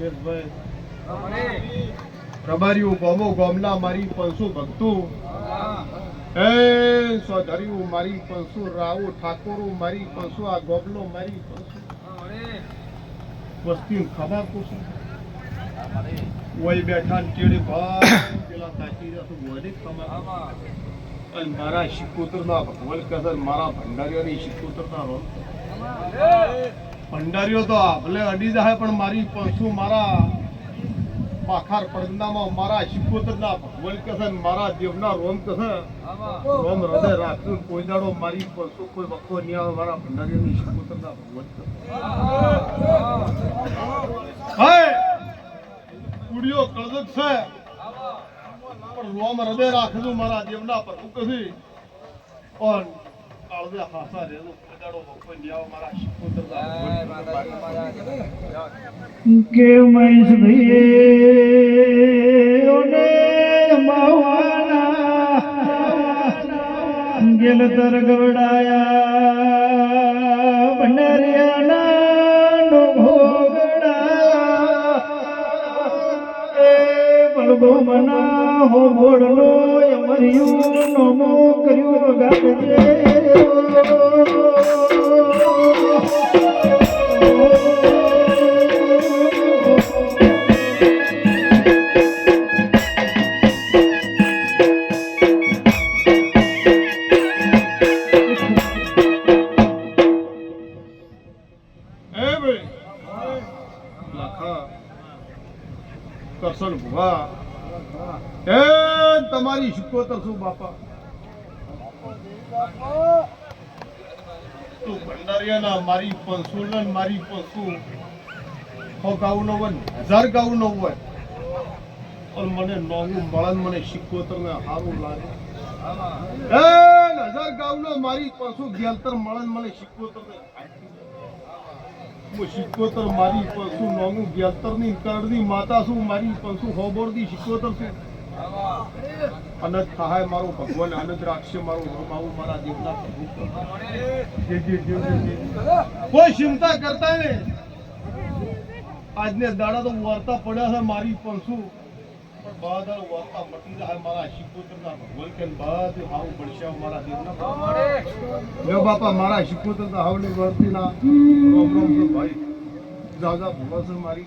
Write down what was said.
યશભાઈ ગોમો ગોમલા મારી પંસુ ભક્તુ? એ સ્વધર્યુ મારી પંસુ રાવો ઠાકોરો મારી પંસુ આ ગોબલો મારી પંસુ વસ્તી ખબર પૂછું વય બેઠા ચેડે ભાઈ પેલા કાચી જશે વડે ખબર અને મારા શિકોતર ના ભગવાન કસર મારા ભંડારીઓની શિકોતર ના રોલ. ભંડારીઓ તો ભલે અડી જાય પણ મારી પંસુ મારા પાખાર પડદામાં મારા શિકોતર ના ભગવાન કસર મારા દેવના રોમ કસર રોમ હૃદય રાખશું કોઈ દાડો મારી પંસુ કોઈ વખો નહીં આવે, મારા ભંડારીઓની શિકોતર ના ભગવાન કસર હાય કળદક છે. રોમ હૃદય રાખજો મારા દેવના પર કથી પણ કાળદે હાસા રેલો વખો નહીં આવે મારા ભગવાન કસર. કે મહેશ ભાઈ ઓને માવાના ગેલ તર ગવડાયા ભંડારિયાના નો ભોગડાયા. એ બલબો મના હો ભોળનો એ મર્યું નમો કર્યું ગાજે કરશન ભુવા. એ તમારી શિકોતર શું બાપા. મારી પંસુ હો ગાઉનો વન હજાર ગાઉનો હોય. પણ મને નોંગું મળન મને શિકોતર ને સારું લાગે. હજાર ગાઉનો મારી પંસુ, ગેલતર મળન મને શિકોતર ને શિકોતર મારી પંસુ નોંગું ગેલતરની કરડની માતા શું મારી પંસુ હોબોરદી શિકોતર શું અનંત સહાય મારો ભગવાન આનંદ રાખશે, મારું નામ મારા દેવના પ્રભુ. કોઈ ચિંતા કરતા ને આજને દાડા તો વાર્તા પડ્યા છે મારી પંસુ પણ બધા વાર્તા મટી જાય મારા શિકોતરના કે બધું હાવું પડશે મારા દેવના. લ્યો બાપા મારા શિકોતર તો હાવની વર્તીના રોમ રોમ ભાઈ દાદા ભગવાન મારી મારી